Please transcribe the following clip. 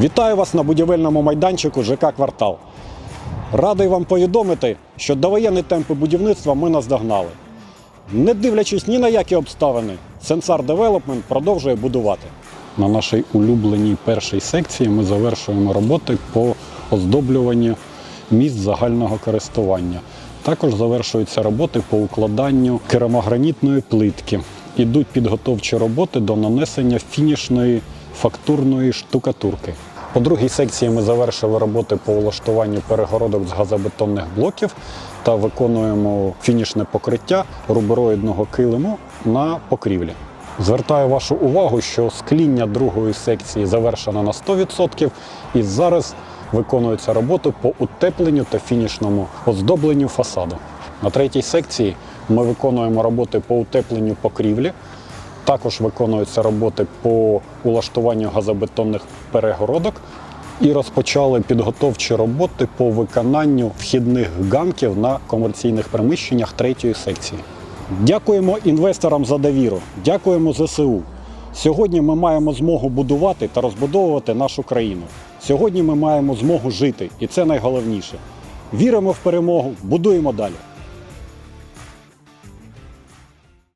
Вітаю вас на будівельному майданчику ЖК Квартал. Радий вам повідомити, що довоєнні темпи будівництва ми наздогнали. Не дивлячись ні на які обставини, Сенсар Девелопмент продовжує будувати. На нашій улюбленій першій секції ми завершуємо роботи по оздоблюванню місць загального користування. Також завершуються роботи по укладанню керамогранітної плитки. Ідуть підготовчі роботи до нанесення фінішної фактурної штукатурки. По другій секції ми завершили роботи по влаштуванню перегородок з газобетонних блоків та виконуємо фінішне покриття рубероїдного килиму на покрівлі. Звертаю вашу увагу, що скління другої секції завершено на 100% і зараз виконуються роботи по утепленню та фінішному оздобленню фасаду. На третій секції ми виконуємо роботи по утепленню покрівлі, також виконуються роботи по улаштуванню газобетонних перегородок і розпочали підготовчі роботи по виконанню вхідних ганків на комерційних приміщеннях третьої секції. Дякуємо інвесторам за довіру, дякуємо ЗСУ. Сьогодні ми маємо змогу будувати та розбудовувати нашу країну. Сьогодні ми маємо змогу жити, і це найголовніше. Віримо в перемогу, будуємо далі.